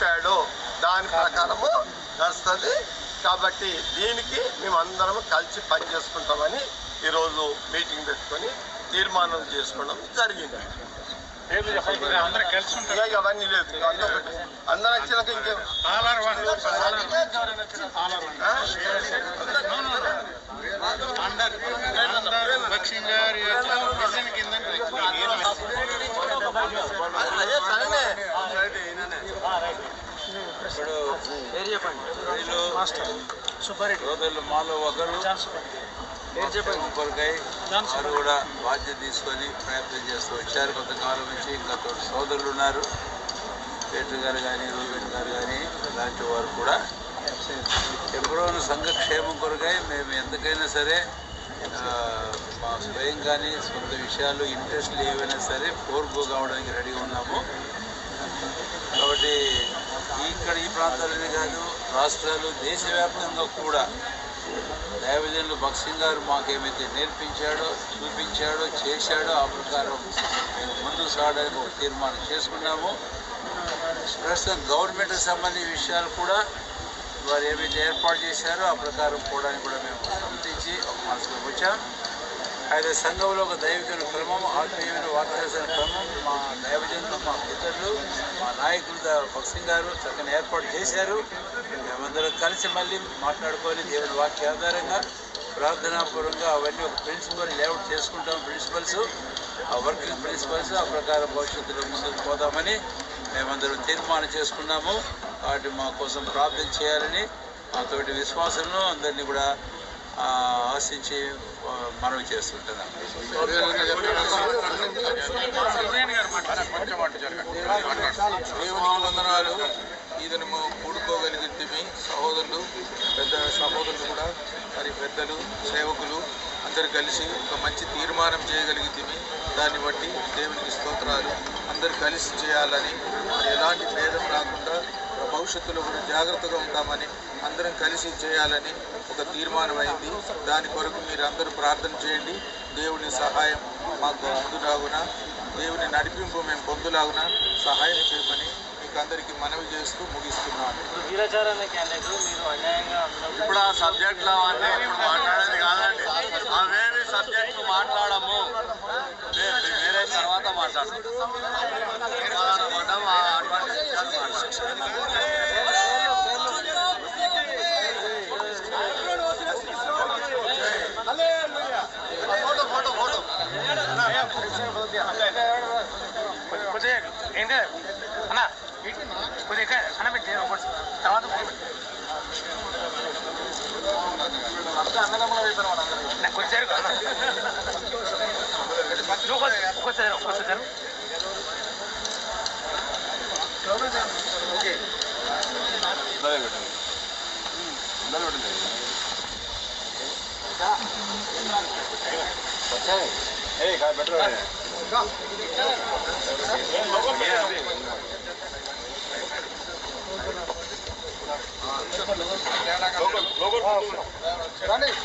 చెప్పాడో దాని ప్రకారము నడుస్తుంది. కాబట్టి దీనికి మేము కలిసి పని చేసుకుంటామని ఈరోజు మీటింగ్ పెట్టుకొని తీర్మానం చేసుకోవడం జరిగింది. అవన్నీ లేదు. అందరూ వచ్చినాక ఇంకేం సోదరులు మాలో ఒకరు కొరకై వారు కూడా బాధ్యత తీసుకొని ప్రయత్నం చేస్తూ వచ్చారు. కొంతకాలం నుంచి ఇంకా తోటి సోదరులు ఉన్నారు. పేటర్ గారు కానీ రూబెన్ గారు కానీ ఇలాంటి వారు కూడా ఎప్పుడో సంఘ క్షేమం కొరకై మేము ఎంతకైనా సరే మా స్వయం కానీ సొంత విషయాలు ఇంట్రెస్ట్లు ఏవైనా సరే ఫోర్గో కావడానికి రెడీగా ఉన్నాము. ప్రాంతాలనే కాదు రాష్ట్రాలు దేశవ్యాప్తంగా కూడా దైవజనులు భక్సింగ్ గారు మాకేమైతే నేర్పించాడో చూపించాడో చేశాడో ఆ ప్రకారం మేము ముందుకు సాగడానికి ఒక తీర్మానం చేసుకున్నాము. ప్రస్తుతం గవర్నమెంట్కి సంబంధించిన విషయాలు కూడా వారు ఏమైతే ఏర్పాటు చేశారో ఆ ప్రకారం పోవడానికి కూడా మేము సమ్మతించి ఒక మనసులోకి వచ్చాం. అయితే సంఘంలో ఒక దైవికమైన క్రమం ఆత్మీయమైన వాతావరణ క్రమం మా దైవజనులు మా పితరులు మా నాయకులు భక్సింగ్ గారు చక్కని ఏర్పాటు చేశారు. మేమందరం కలిసి మళ్ళీ మాట్లాడుకొని దేవుని వాక్య ఆధారంగా ప్రార్థనాపూర్వంగా అవన్నీ ఒక ప్రిన్సిపల్ లేఅవుట్ చేసుకుంటాం ప్రిన్సిపల్స్. ఆ వర్కింగ్ ప్రిన్సిపల్స్ ఆ ప్రకారం భవిష్యత్తులో ముందుకు పోదామని మేమందరం తీర్మానం చేసుకున్నాము. వాటి మా కోసం ప్రార్థన చేయాలని మాతోటి విశ్వాసంలో అందరినీ కూడా ఆశించి మనవి చేస్తుంటున్నాం దేవునికి వందనాలు ఈదనము సహోదరులు పెద్ద సహోదరులు కూడా మరి పెద్దలు సేవకులు అందరు కలిసి ఒక మంచి తీర్మానం చేయగలిగిద్దిమి దాన్ని బట్టి దేవునికి స్తోత్రాలు. అందరు కలిసి చేయాలని ఎలాంటి భేదం రాకుండా భవిష్యత్తులో కూడా జాగ్రత్తగా ఉంటామని అందరం కలిసి చేయాలని ఒక తీర్మానం అయింది దాని కొరకు మీరు అందరూ ప్రార్థన చేయండి. దేవుని సహాయం మాకు అందులాగున దేవుని నడిపింపు మేము పొందులాగున సహాయం చేయమని మీకు అందరికీ మనవి చేస్తూ ముగిస్తున్నాను. ఇప్పుడు ఆ సబ్జెక్ట్లో అంటే ఇప్పుడు మాట్లాడేది కాదండి. సబ్జెక్టు మాట్లాడము. వేరే తర్వాత మాట్లాడతాం. అన్న కొద్దిగా ఎక్కడ అన్న పెట్టి తర్వాత అన్నదమ్ముల వేస్తారు నాకు వచ్చారు ఒక్కొచ్చారు ఒక్కొచ్చారు ఓకే. వచ్చాయి ఏ బెటర్ জানিস